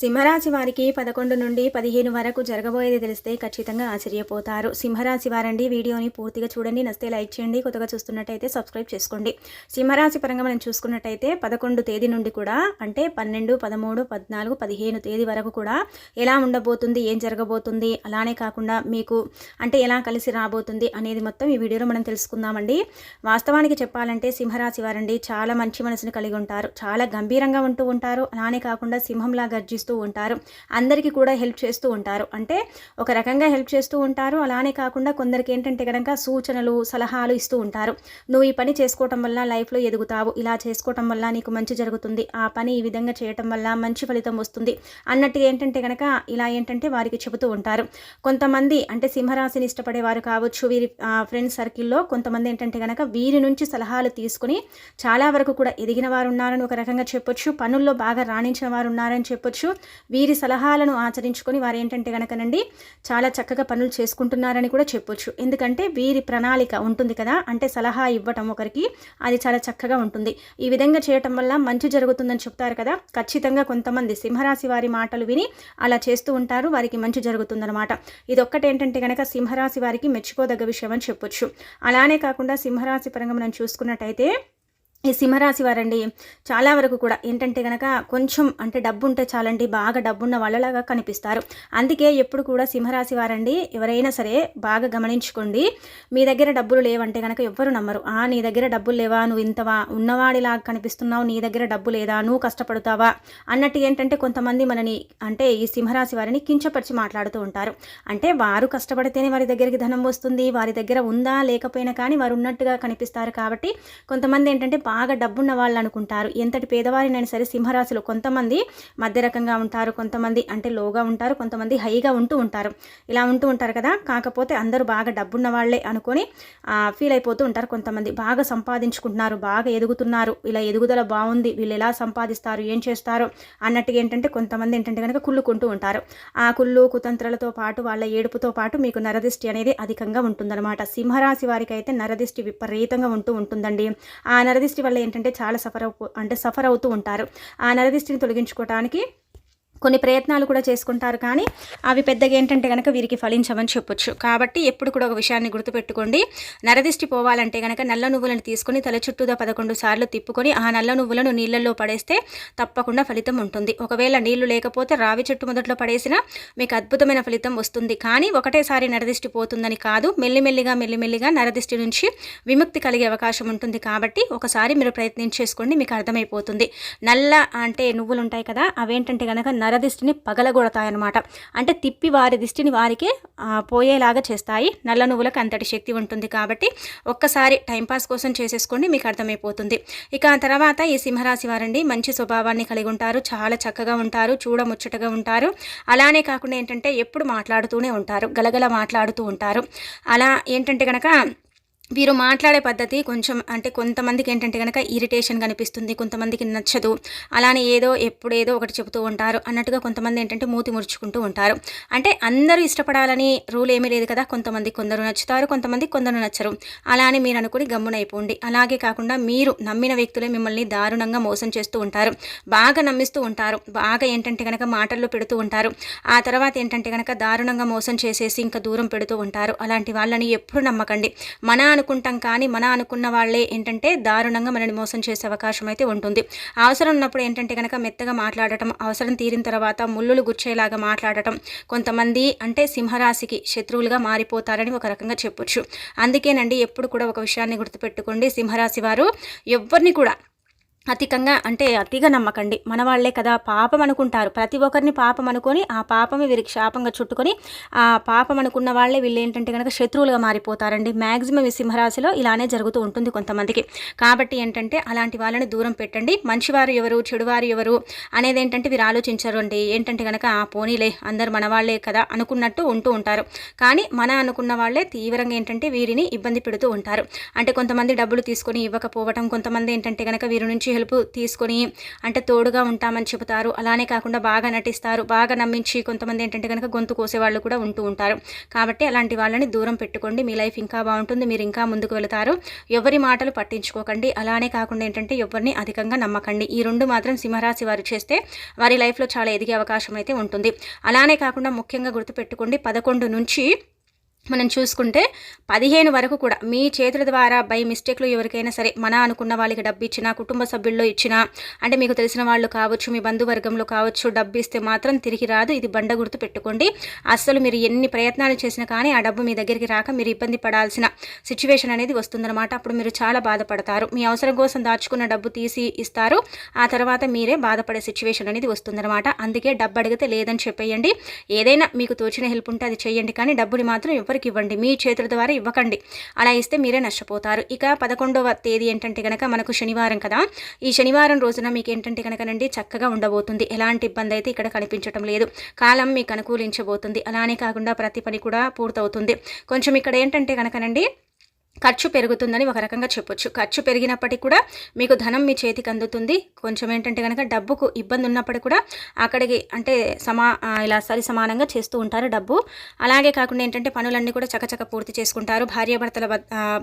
సింహరాశి వారికి పదకొండు నుండి పదిహేను వరకు జరగబోయేది తెలిస్తే ఖచ్చితంగా ఆశ్చర్యపోతారు. సింహరాశి వారండి వీడియోని పూర్తిగా చూడండి. నస్తే లైక్ చేయండి. కొత్తగా చూస్తున్నట్టయితే సబ్స్క్రైబ్ చేసుకోండి. సింహరాశి పరంగా మనం చూసుకున్నట్టయితే పదకొండు తేదీ నుండి కూడా అంటే పన్నెండు పదమూడు పద్నాలుగు పదిహేను తేదీ వరకు కూడా ఎలా ఉండబోతుంది ఏం జరగబోతుంది అలానే కాకుండా మీకు అంటే ఎలా కలిసి రాబోతుంది అనేది మొత్తం ఈ వీడియోలో మనం తెలుసుకుందామండి. వాస్తవానికి చెప్పాలంటే సింహరాశి వారండి చాలా మంచి మనసుని కలిగి ఉంటారు. చాలా గంభీరంగా ఉంటూ ఉంటారు. అలానే కాకుండా సింహంలా గర్జిస్తూ ఉంటారు. అందరికీ కూడా హెల్ప్ చేస్తూ ఉంటారు. అంటే ఒక రకంగా హెల్ప్ చేస్తూ ఉంటారు. అలానే కాకుండా కొందరికి ఏంటంటే కనుక సూచనలు సలహాలు ఇస్తూ ఉంటారు. నువ్వు ఈ పని చేసుకోవటం వల్ల లైఫ్లో ఎదుగుతావు. ఇలా చేసుకోవటం వల్ల నీకు మంచి జరుగుతుంది. ఆ పని ఈ విధంగా చేయటం వల్ల మంచి ఫలితం వస్తుంది. అన్నట్టుగా ఏంటంటే కనుక ఇలా ఏంటంటే వారికి చెబుతూ ఉంటారు. కొంతమంది అంటే సింహరాశిని ఇష్టపడేవారు కావచ్చు. వీరి ఫ్రెండ్స్ సర్కిల్లో కొంతమంది ఏంటంటే కనుక వీరి నుంచి సలహాలు తీసుకుని చాలా వరకు కూడా ఎదిగిన వారు ఉన్నారని ఒక రకంగా చెప్పొచ్చు. పనుల్లో బాగా రాణించిన వారు ఉన్నారని చెప్పొచ్చు. వీరి సలహాలను ఆచరించుకొని వారు ఏంటంటే కనుకనండి చాలా చక్కగా పనులు చేసుకుంటున్నారని కూడా చెప్పొచ్చు. ఎందుకంటే వీరి ప్రణాళిక ఉంటుంది కదా అంటే సలహా ఇవ్వటం ఒకరికి అది చాలా చక్కగా ఉంటుంది. ఈ విధంగా చేయటం వల్ల మంచి జరుగుతుందని చెప్తారు కదా ఖచ్చితంగా కొంతమంది సింహరాశి వారి మాటలు విని అలా చేస్తూ ఉంటారు వారికి మంచి జరుగుతుందన్నమాట. ఇది ఒక్కటి ఏంటంటే కనుక సింహరాశి వారికి మెచ్చుకోదగ్గ విషయం అని చెప్పొచ్చు. అలానే కాకుండా సింహరాశి పరంగా మనం చూసుకున్నట్టయితే ఈ సింహరాశి వారండి చాలా వరకు కూడా ఏంటంటే కనుక కొంచెం అంటే డబ్బు ఉంటే చాలండి బాగా డబ్బున్న వాళ్ళలాగా కనిపిస్తారు. అందుకే ఎప్పుడు కూడా సింహరాశి వారండి ఎవరైనా సరే బాగా గమనించుకోండి. మీ దగ్గర డబ్బులు లేవంటే కనుక ఎవ్వరు నమ్మరు. ఆ నీ దగ్గర డబ్బులు లేవా నువ్వు ఇంతవా ఉన్నవాడిలాగా కనిపిస్తున్నావు నీ దగ్గర డబ్బు లేదా నువ్వు కష్టపడతావా అన్నట్టు ఏంటంటే కొంతమంది మనని అంటే ఈ సింహరాశి వారిని కించపరిచి మాట్లాడుతూ ఉంటారు. అంటే వారు కష్టపడితేనే వారి దగ్గరికి ధనం వస్తుంది వారి దగ్గర ఉందా లేకపోయినా కానీ వారు ఉన్నట్టుగా కనిపిస్తారు కాబట్టి కొంతమంది ఏంటంటే బాగా డబ్బున్న వాళ్ళు అనుకుంటారు. ఎంతటి పేదవారినైనా సరే సింహరాశిలో కొంతమంది మధ్య రకంగా ఉంటారు కొంతమంది అంటే లోగా ఉంటారు కొంతమంది హైగా ఉంటూ ఉంటారు. ఇలా ఉంటూ ఉంటారు కదా? కాకపోతే అందరూ బాగా డబ్బున్న వాళ్ళే అనుకొని ఫీల్ అయిపోతూ ఉంటారు కొంతమంది. బాగా సంపాదించుకుంటున్నారు బాగా ఎదుగుతున్నారు. ఇలా ఎదుగుదల బాగుంది వీళ్ళు ఎలా సంపాదిస్తారు ఏం చేస్తారు అన్నట్టుగా ఏంటంటే కొంతమంది ఏంటంటే కనుక కుళ్ళుకుంటూ ఉంటారు. ఆ కుళ్ళు కుతంత్రాలతో పాటు వాళ్ళ ఏడుపుతో పాటు మీకు నరదిష్టి అనేది అధికంగా ఉంటుందన్నమాట. సింహరాశి వారికి అయితే నరదిష్టి విపరీతంగా ఉంటూ ఉంటుందండి. ఆ నరదిష్టి వల్ల ఏంటంటే చాలా సఫర్ అవు అంటే సఫర్ అవుతూ ఉంటారు. ఆ నరదిష్టిని తొలగించుకోవడానికి కొన్ని ప్రయత్నాలు కూడా చేసుకుంటారు. కానీ అవి పెద్దగా ఏంటంటే కనుక వీరికి ఫలించమని చెప్పొచ్చు. కాబట్టి ఎప్పుడు కూడా ఒక విషయాన్ని గుర్తుపెట్టుకోండి. నరదిష్టి పోవాలంటే కనుక నల్ల నువ్వులను తీసుకొని తల చుట్టూదా పదకొండు సార్లు తిప్పుకొని ఆ నల్ల నువ్వులను నీళ్ళల్లో పడేస్తే తప్పకుండా ఫలితం ఉంటుంది. ఒకవేళ నీళ్ళు లేకపోతే రావి చెట్టు మొదట్లో పడేసినా మీకు అద్భుతమైన ఫలితం వస్తుంది. కానీ ఒకటేసారి నరదిష్టి పోతుందని కాదు మెల్లిమెల్లిగా మెల్లిమెల్లిగా నరదిష్టి నుంచి విముక్తి కలిగే అవకాశం ఉంటుంది. కాబట్టి ఒకసారి మీరు ప్రయత్నించేసుకోండి మీకు అర్థమైపోతుంది. నల్ల అంటే నువ్వులు ఉంటాయి కదా అవేంటంటే కనుక నరదిష్టిని పగలగొడతాయన్నమాట. అంటే తిప్పి వారి దిష్టిని వారికే పోయేలాగా చేస్తాయి. నల్ల నువ్వులకు అంతటి శక్తి ఉంటుంది కాబట్టి ఒక్కసారి టైంపాస్ కోసం చేసేసుకోండి మీకు అర్థమైపోతుంది. ఇక తర్వాత ఈ సింహరాశి వారండి మంచి స్వభావాన్ని కలిగి ఉంటారు చాలా చక్కగా ఉంటారు చూడముచ్చటగా ఉంటారు. అలానే కాకుండా ఏంటంటే ఎప్పుడు మాట్లాడుతూనే ఉంటారు గలగల మాట్లాడుతూ ఉంటారు. అలా ఏంటంటే కనుక వీరు మాట్లాడే పద్ధతి కొంచెం అంటే కొంతమందికి ఏంటంటే కనుక ఇరిటేషన్ కనిపిస్తుంది కొంతమందికి నచ్చదు. అలానే ఏదో ఎప్పుడేదో ఒకటి చెబుతూ ఉంటారు. అన్నట్టుగా కొంతమంది ఏంటంటే మూతి ముడుచుకుంటూ ఉంటారు. అంటే అందరూ ఇష్టపడాలని రూల్ ఏమీ లేదు కదా. కొంతమంది కొందరు నచ్చుతారు కొంతమంది కొందరు నచ్చరు. అలా అని మీరు అనుకుని గమ్మునైపోండి. అలాగే కాకుండా మీరు నమ్మిన వ్యక్తులే మిమ్మల్ని దారుణంగా మోసం చేస్తూ ఉంటారు. బాగా నమ్మిస్తూ ఉంటారు. బాగా ఏంటంటే కనుక మాటల్లో పెడుతూ ఉంటారు. ఆ తర్వాత ఏంటంటే కనుక దారుణంగా మోసం చేసేసి ఇంకా దూరం పెడుతూ ఉంటారు. అలాంటి వాళ్ళని ఎప్పుడు నమ్మకండి. మన అనుకుంటాం కానీ మన అనుకున్న వాళ్ళే ఏంటంటే దారుణంగా మనని మోసం చేసే అవకాశం అయితే ఉంటుంది. అవసరం ఉన్నప్పుడు ఏంటంటే కనుక మెత్తగా మాట్లాడటం అవసరం తీరిన తర్వాత ముళ్ళులు గుచ్చేలాగా మాట్లాడటం కొంతమంది అంటే సింహరాశికి శత్రువులుగా మారిపోతారని ఒక రకంగా చెప్పొచ్చు. అందుకేనండి ఎప్పుడు కూడా ఒక విషయాన్ని గుర్తుపెట్టుకోండి. సింహరాశి వారు ఎవరిని కూడా అతికంగా అంటే అతిగా నమ్మకండి. మన వాళ్ళే కదా పాపం అనుకుంటారు. ప్రతి ఒక్కరిని పాపం అనుకొని ఆ పాపమే వీరికి శాపంగా చుట్టుకొని ఆ పాపం అనుకున్న వాళ్ళే వీళ్ళు ఏంటంటే కనుక శత్రువులుగా మారిపోతారండి. మ్యాక్సిమం ఈ సింహరాశిలో ఇలానే జరుగుతూ ఉంటుంది కొంతమందికి. కాబట్టి ఏంటంటే అలాంటి వాళ్ళని దూరం పెట్టండి. మంచివారు ఎవరు? చెడువారు ఎవరు? అనేది ఏంటంటే వీరు ఆలోచించరు అండి. ఏంటంటే కనుక ఆ పోనీలే అందరు మన వాళ్ళే కదా అనుకున్నట్టు ఉంటూ ఉంటారు. కానీ మన అనుకున్న వాళ్ళే తీవ్రంగా ఏంటంటే వీరిని ఇబ్బంది పెడుతూ ఉంటారు. అంటే కొంతమంది డబ్బులు తీసుకొని ఇవ్వకపోవటం కొంతమంది ఏంటంటే కనుక వీరి నుంచి హెల్ప్ తీసుకొని అంటే తోడుగా ఉంటామని చెబుతారు. అలానే కాకుండా బాగా నటిస్తారు. బాగా నమ్మించి కొంతమంది ఏంటంటే కనుక గొంతు కోసే వాళ్ళు కూడా ఉంటూ ఉంటారు. కాబట్టి అలాంటి వాళ్ళని దూరం పెట్టుకోండి. మీ లైఫ్ ఇంకా బాగుంటుంది. మీరు ఇంకా ముందుకు వెళతారు. ఎవరి మాటలు పట్టించుకోకండి. అలానే కాకుండా ఏంటంటే ఎవరిని అధికంగా నమ్మకండి. ఈ రెండు మాత్రం సింహరాశి వారు చేస్తే వారి లైఫ్లో చాలా ఎదిగే అవకాశం అయితే ఉంటుంది. అలానే కాకుండా ముఖ్యంగా గుర్తుపెట్టుకోండి. పదకొండు నుంచి మనం చూసుకుంటే పదిహేను వరకు కూడా మీ చేతుల ద్వారా బై మిస్టేక్లో ఎవరికైనా సరే మన అనుకున్న వాళ్ళకి డబ్బు ఇచ్చినా కుటుంబ సభ్యుల్లో ఇచ్చినా అంటే మీకు తెలిసిన వాళ్ళు కావచ్చు మీ బంధువర్గంలో కావచ్చు డబ్బు ఇస్తే మాత్రం తిరిగి రాదు. ఇది బండ గుర్తు పెట్టుకోండి. అస్సలు మీరు ఎన్ని ప్రయత్నాలు చేసినా కానీ ఆ డబ్బు మీ దగ్గరికి రాక మీరు ఇబ్బంది పడాల్సిన సిచ్యువేషన్ అనేది వస్తుందన్నమాట. అప్పుడు మీరు చాలా బాధపడతారు. మీ అవసరం కోసం దాచుకున్న డబ్బు తీసి ఇస్తారు. ఆ తర్వాత మీరే బాధపడే సిచ్యువేషన్ అనేది వస్తుందన్నమాట. అందుకే డబ్బు అడిగితే లేదని చెప్పేయండి. ఏదైనా మీకు తోచిన హెల్ప్ ఉంటే అది చేయండి. కానీ డబ్బుని మాత్రం ఎవరు ఎవరికి ఇవ్వండి? మీ చేతుల ద్వారా ఇవ్వకండి. అలా ఇస్తే మీరే నష్టపోతారు. ఇక పదకొండవ తేదీ ఏంటంటే కనుక మనకు శనివారం కదా. ఈ శనివారం రోజున మీకు ఏంటంటే కనుకనండి చక్కగా ఉండబోతుంది. ఎలాంటి ఇబ్బంది అయితే ఇక్కడ కనిపించడం లేదు. కాలం మీకు అనుకూలించబోతుంది. అలానే కాకుండా ప్రతి పని కూడా పూర్తవుతుంది. కొంచెం ఇక్కడ ఏంటంటే కనుకనండి ఖర్చు పెరుగుతుందని ఒక రకంగా చెప్పొచ్చు. ఖర్చు పెరిగినప్పటికీ కూడా మీకు ధనం మీ చేతికి అందుతుంది. కొంచెం ఏంటంటే కనుక డబ్బుకు ఇబ్బంది ఉన్నప్పటికీ కూడా అక్కడికి అంటే సమా ఇలా సరి సమానంగా చేస్తూ ఉంటారు డబ్బు. అలాగే కాకుండా ఏంటంటే పనులన్నీ కూడా చకచక పూర్తి చేసుకుంటారు. భార్యాభర్తల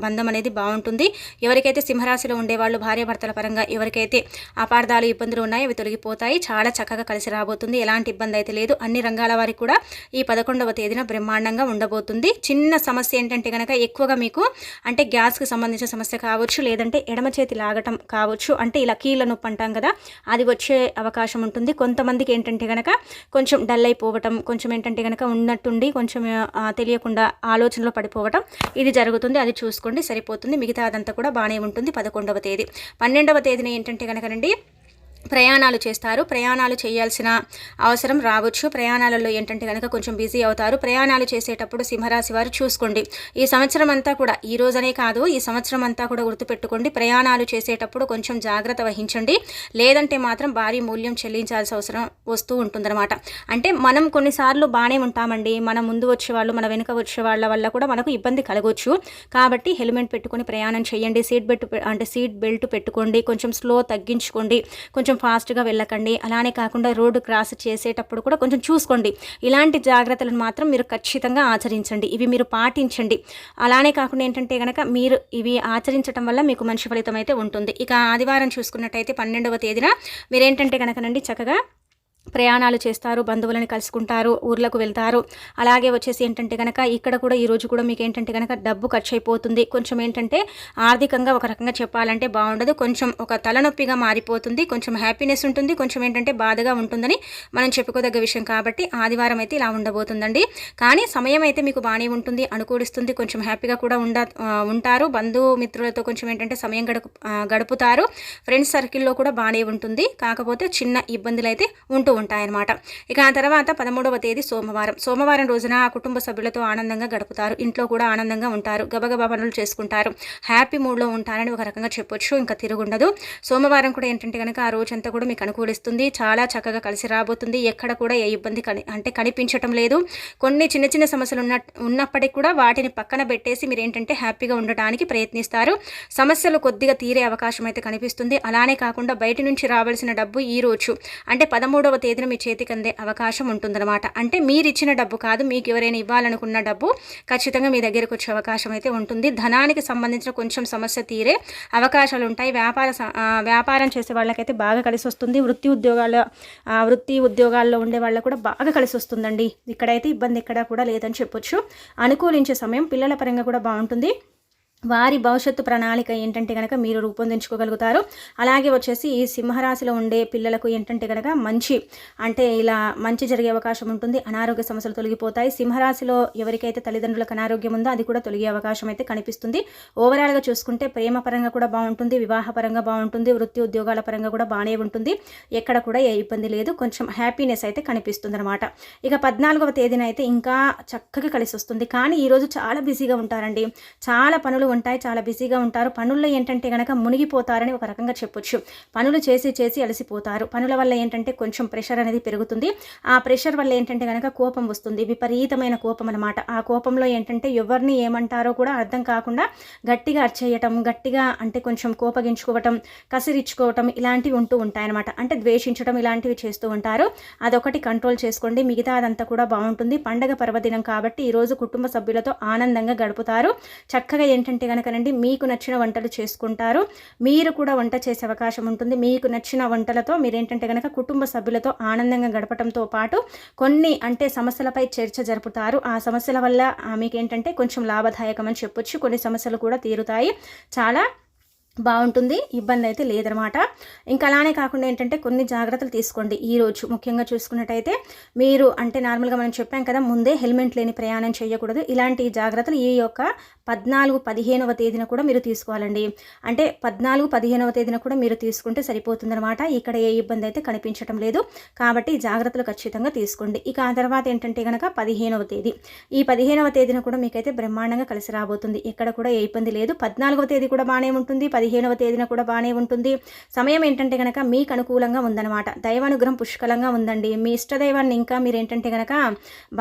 బంధం అనేది బాగుంటుంది. ఎవరికైతే సింహరాశిలో ఉండేవాళ్ళు భార్యాభర్తల పరంగా ఎవరికైతే అపార్థాలు ఇబ్బందులు ఉన్నాయో అవి తొలగిపోతాయి. చాలా చక్కగా కలిసి రాబోతుంది. ఎలాంటి ఇబ్బంది అయితే లేదు. అన్ని రంగాల వారికి కూడా ఈ పదకొండవ తేదీన బ్రహ్మాండంగా ఉండబోతుంది. చిన్న సమస్య ఏంటంటే కనుక ఎక్కువగా మీకు అంటే గ్యాస్కి సంబంధించిన సమస్య కావచ్చు లేదంటే ఎడమ చేతి లాగటం కావచ్చు అంటే ఇలా కీళ్ళ నొప్పి అంటాం కదా అది వచ్చే అవకాశం ఉంటుంది. కొంతమందికి ఏంటంటే కనుక కొంచెం డల్ అయిపోవటం కొంచెం ఏంటంటే కనుక ఉన్నట్టుండి కొంచెం తెలియకుండా ఆలోచనలో పడిపోవటం ఇది జరుగుతుంది అది చూసుకోండి సరిపోతుంది. మిగతా అదంతా కూడా బాగానే ఉంటుంది. పదకొండవ తేదీ. పన్నెండవ తేదీన ఏంటంటే కనుకనండి ప్రయాణాలు చేస్తారు. ప్రయాణాలు చేయాల్సిన అవసరం రావచ్చు. ప్రయాణాలలో ఏంటంటే కనుక కొంచెం బిజీ అవుతారు. ప్రయాణాలు చేసేటప్పుడు సింహరాశి వారు చూసుకోండి. ఈ సంవత్సరం అంతా కూడా ఈ రోజనే కాదు ఈ సంవత్సరం అంతా కూడా గుర్తుపెట్టుకోండి. ప్రయాణాలు చేసేటప్పుడు కొంచెం జాగ్రత్త వహించండి. లేదంటే మాత్రం భారీ మూల్యం చెల్లించాల్సిన అవసరం వస్తూ ఉంటుందన్నమాట. అంటే మనం కొన్నిసార్లు బాగానే ఉంటామండి. మన ముందు వచ్చే వాళ్ళు మన వెనుక వచ్చే వాళ్ళ వల్ల కూడా మనకు ఇబ్బంది కలగవచ్చు కాబట్టి హెల్మెట్ పెట్టుకొని ప్రయాణం చేయండి. సీట్ బెల్ట్ అంటే సీట్ బెల్ట్ పెట్టుకోండి. కొంచెం స్లో తగ్గించుకోండి. కొంచెం కొంచెం ఫాస్ట్గా వెళ్ళకండి. అలానే కాకుండా రోడ్డు క్రాస్ చేసేటప్పుడు కూడా కొంచెం చూసుకోండి. ఇలాంటి జాగ్రత్తలను మాత్రం మీరు ఖచ్చితంగా ఆచరించండి. ఇవి మీరు పాటించండి. అలానే కాకుండా ఏంటంటే కనుక మీరు ఇవి ఆచరించడం వల్ల మీకు మంచి ఫలితం అయితే ఉంటుంది. ఇక ఆదివారం చూసుకున్నట్టయితే పన్నెండవ తేదీన మీరేంటంటే కనుకనండి చక్కగా ప్రయాణాలు చేస్తారు బంధువులను కలుసుకుంటారు ఊర్లకు వెళ్తారు. అలాగే వచ్చేసి ఏంటంటే కనుక ఇక్కడ కూడా ఈ రోజు కూడా మీకు ఏంటంటే కనుక డబ్బు ఖర్చు అయిపోతుంది కొంచెం ఏంటంటే ఆర్థికంగా ఒక రకంగా చెప్పాలంటే బాగుండదు. కొంచెం ఒక తలనొప్పిగా మారిపోతుంది. కొంచెం హ్యాపీనెస్ ఉంటుంది. కొంచెం ఏంటంటే బాధగా ఉంటుందని మనం చెప్పుకోదగ్గ విషయం కాబట్టి ఆదివారం అయితే ఇలా ఉండబోతుందండి. కానీ సమయం అయితే మీకు బాగానే ఉంటుంది. అనుకూలిస్తుంది. కొంచెం హ్యాపీగా కూడా ఉండ ఉంటారు. బంధుమిత్రులతో కొంచెం ఏంటంటే సమయం గడుపు గడుపుతారు. ఫ్రెండ్స్ సర్కిల్లో కూడా బాగానే ఉంటుంది. కాకపోతే చిన్న ఇబ్బందులు అయితే ఉంటూ ఉంటాయన్నమాట. ఇక ఆ తర్వాత పదమూడవ తేదీ సోమవారం. సోమవారం రోజున ఆ కుటుంబ సభ్యులతో ఆనందంగా గడుపుతారు. ఇంట్లో కూడా ఆనందంగా ఉంటారు. గబగబా పనులు చేసుకుంటారు. హ్యాపీ మూడ్లో ఉంటారని ఒక రకంగా చెప్పొచ్చు. ఇంకా తిరుగుండదు. సోమవారం కూడా ఏంటంటే కనుక ఆ రోజంతా కూడా మీకు అనుకూలిస్తుంది. చాలా చక్కగా కలిసి రాబోతుంది. ఎక్కడ కూడా ఏ ఇబ్బంది కని అంటే కనిపించటం లేదు. కొన్ని చిన్న చిన్న సమస్యలు ఉన్న ఉన్నప్పటికీ కూడా వాటిని పక్కన పెట్టేసి మీరు ఏంటంటే హ్యాపీగా ఉండటానికి ప్రయత్నిస్తారు. సమస్యలు కొద్దిగా తీరే అవకాశం అయితే కనిపిస్తుంది. అలానే కాకుండా బయట నుంచి రావాల్సిన డబ్బు ఈ రోజు. అంటే పదమూడవ తేదీన మీ చేతికి అందే అవకాశం ఉంటుందన్నమాట. అంటే మీరు ఇచ్చిన డబ్బు కాదు మీకు ఎవరైనా ఇవ్వాలనుకున్న డబ్బు ఖచ్చితంగా మీ దగ్గరకు వచ్చే అవకాశం అయితే ఉంటుంది. ధనానికి సంబంధించిన కొంచెం సమస్య తీరే అవకాశాలు ఉంటాయి వ్యాపార వ్యాపారం చేసే వాళ్ళకైతే బాగా కలిసి వస్తుంది వృత్తి ఉద్యోగాల వృత్తి ఉద్యోగాల్లో ఉండే వాళ్ళకు కూడా బాగా కలిసి వస్తుందండి ఇక్కడైతే ఇబ్బంది ఎక్కడా కూడా లేదని చెప్పొచ్చు. అనుకూలించే సమయం పిల్లల పరంగా కూడా బాగుంటుంది. వారి భవిష్యత్తు ప్రణాళిక ఏంటంటే కనుక మీరు రూపొందించుకోగలుగుతారు. అలాగే వచ్చేసి ఈ సింహరాశిలో ఉండే పిల్లలకు ఏంటంటే కనుక మంచి అంటే ఇలా మంచి జరిగే అవకాశం ఉంటుంది. అనారోగ్య సమస్యలు తొలగిపోతాయి. సింహరాశిలో ఎవరికైతే తల్లిదండ్రులకు అనారోగ్యం ఉందో అది కూడా తొలగే అవకాశం అయితే కనిపిస్తుంది. ఓవరాల్గా చూసుకుంటే ప్రేమ పరంగా కూడా బాగుంటుంది. వివాహ పరంగా బాగుంటుంది. వృత్తి ఉద్యోగాల పరంగా కూడా బాగానే ఉంటుంది. ఎక్కడ కూడా ఏ ఇబ్బంది లేదు. కొంచెం హ్యాపీనెస్ అయితే కనిపిస్తుంది అనమాట ఇక పద్నాలుగవ తేదీన అయితే ఇంకా చక్కగా కలిసి వస్తుంది కానీ ఈరోజు చాలా బిజీగా ఉంటారండి. చాలా పనులు ఉంటాయి చాలా బిజీగా ఉంటారు. పనుల్లో ఏంటంటే కనుక మునిగిపోతారని ఒక రకంగా చెప్పొచ్చు. పనులు చేసి చేసి అలసిపోతారు. పనుల వల్ల ఏంటంటే కొంచెం ప్రెషర్ అనేది పెరుగుతుంది. ఆ ప్రెషర్ వల్ల ఏంటంటే కనుక కోపం వస్తుంది. విపరీతమైన కోపం అనమాట ఆ కోపంలో ఏంటంటే ఎవరిని ఏమంటారో కూడా అర్థం కాకుండా గట్టిగా అర్చేయటం గట్టిగా అంటే కొంచెం కోపగించుకోవటం కసిరిచ్చుకోవటం ఇలాంటివి ఉంటూ ఉంటాయన్నమాట అంటే ద్వేషించడం ఇలాంటివి చేస్తూ ఉంటారు. అదొకటి కంట్రోల్ చేసుకోండి. మిగతా అదంతా కూడా బాగుంటుంది. పండగ పర్వదినం కాబట్టి ఈరోజు కుటుంబ సభ్యులతో ఆనందంగా గడుపుతారు. చక్కగా ఏంటంటే కనుకనండి మీకు నచ్చిన వంటలు చేసుకుంటారు. మీరు కూడా వంట చేసే అవకాశం ఉంటుంది. మీకు నచ్చిన వంటలతో మీరేంటంటే కనుక కుటుంబ సభ్యులతో ఆనందంగా గడపడంతో పాటు కొన్ని అంటే సమస్యలపై చర్చ జరుపుతారు. ఆ సమస్యల వల్ల మీకు ఏంటంటే కొంచెం లాభదాయకం అని చెప్పొచ్చు. కొన్ని సమస్యలు కూడా తీరుతాయి. చాలా బాగుంటుంది. ఇబ్బంది అయితే లేదనమాట. ఇంకా అలానే కాకుండా ఏంటంటే కొన్ని జాగ్రత్తలు తీసుకోండి ఈరోజు ముఖ్యంగా చూసుకున్నట్టయితే మీరు అంటే నార్మల్గా మనం చెప్పాం కదా ముందే హెల్మెట్ లేని ప్రయాణం చేయకూడదు. ఇలాంటి జాగ్రత్తలు ఈ యొక్క పద్నాలుగు పదిహేనవ తేదీన కూడా మీరు తీసుకోవాలండి. అంటే పద్నాలుగు పదిహేనవ తేదీన కూడా మీరు తీసుకుంటే సరిపోతుందనమాట. ఇక్కడ ఏ ఇబ్బంది అయితే కనిపించడం లేదు. కాబట్టి జాగ్రత్తలు ఖచ్చితంగా తీసుకోండి. ఇక ఆ తర్వాత ఏంటంటే కనుక పదిహేనవ తేదీ. ఈ పదిహేనవ తేదీన కూడా మీకైతే బ్రహ్మాండంగా కలిసి రాబోతుంది. ఎక్కడ కూడా ఏ ఇబ్బంది లేదు. పద్నాలుగవ తేదీ కూడా బాగానే ఉంటుంది. పదిహేనవ తేదీన కూడా బాగానే ఉంటుంది. సమయం ఏంటంటే కనుక మీకు అనుకూలంగా ఉందన్నమాట. దైవానుగ్రహం పుష్కలంగా ఉందండి. మీ ఇష్టదైవాన్ని ఇంకా మీరు ఏంటంటే కనుక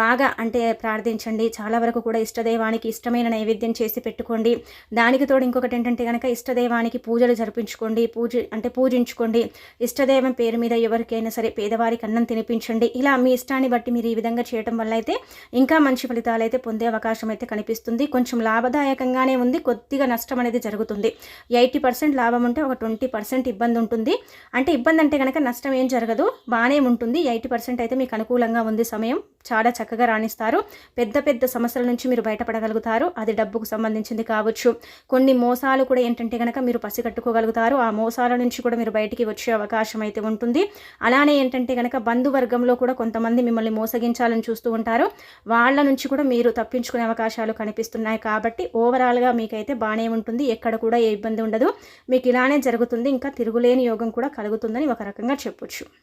బాగా అంటే ప్రార్థించండి. చాలా వరకు కూడా ఇష్టదైవానికి ఇష్టమైన నైవేద్యం చేసి పెట్టుకోండి. దానికి తోడు ఇంకొకటి ఏంటంటే కనుక ఇష్టదైవానికి పూజలు జరిపించుకోండి. పూజ అంటే పూజించుకోండి. ఇష్టదైవం పేరు మీద ఎవరికైనా సరే పేదవారికి అన్నం తినిపించండి. ఇలా మీ ఇష్టాన్ని బట్టి మీరు ఈ విధంగా చేయడం వల్ల అయితే ఇంకా మంచి ఫలితాలు అయితే పొందే అవకాశం అయితే కనిపిస్తుంది. కొంచెం లాభదాయకంగానే ఉంది. కొద్దిగా నష్టం అనేది జరుగుతుంది. ఎయిట్ ఎయిటీ పర్సెంట్ లాభం ఉంటే ఒక ట్వంటీ పర్సెంట్ ఇబ్బంది ఉంటుంది. అంటే ఇబ్బంది అంటే కనుక నష్టం ఏం జరగదు. బాగానే ఉంటుంది. ఎయిటీ పర్సెంట్ అయితే మీకు అనుకూలంగా ఉంది సమయం. చాలా చక్కగా రాణిస్తారు. పెద్ద పెద్ద సమస్యల నుంచి మీరు బయటపడగలుగుతారు. అది డబ్బుకు సంబంధించింది కావచ్చు. కొన్ని మోసాలు కూడా ఏంటంటే కనుక మీరు పసిగట్టుకోగలుగుతారు. ఆ మోసాల నుంచి కూడా మీరు బయటికి వచ్చే అవకాశం అయితే ఉంటుంది. అలానే ఏంటంటే కనుక బంధువర్గంలో కూడా కొంతమంది మిమ్మల్ని మోసగించాలని చూస్తూ ఉంటారు. వాళ్ళ నుంచి కూడా మీరు తప్పించుకునే అవకాశాలు కనిపిస్తున్నాయి. కాబట్టి ఓవరాల్గా మీకైతే బాగానే ఉంటుంది. ఎక్కడ కూడా ఏ ఇబ్బంది ఉండదు. మీకు ఇలానే జరుగుతుంది. ఇంకా తిరుగులేని యోగం కూడా కలుగుతుందని ఒక రకంగా చెప్పొచ్చు.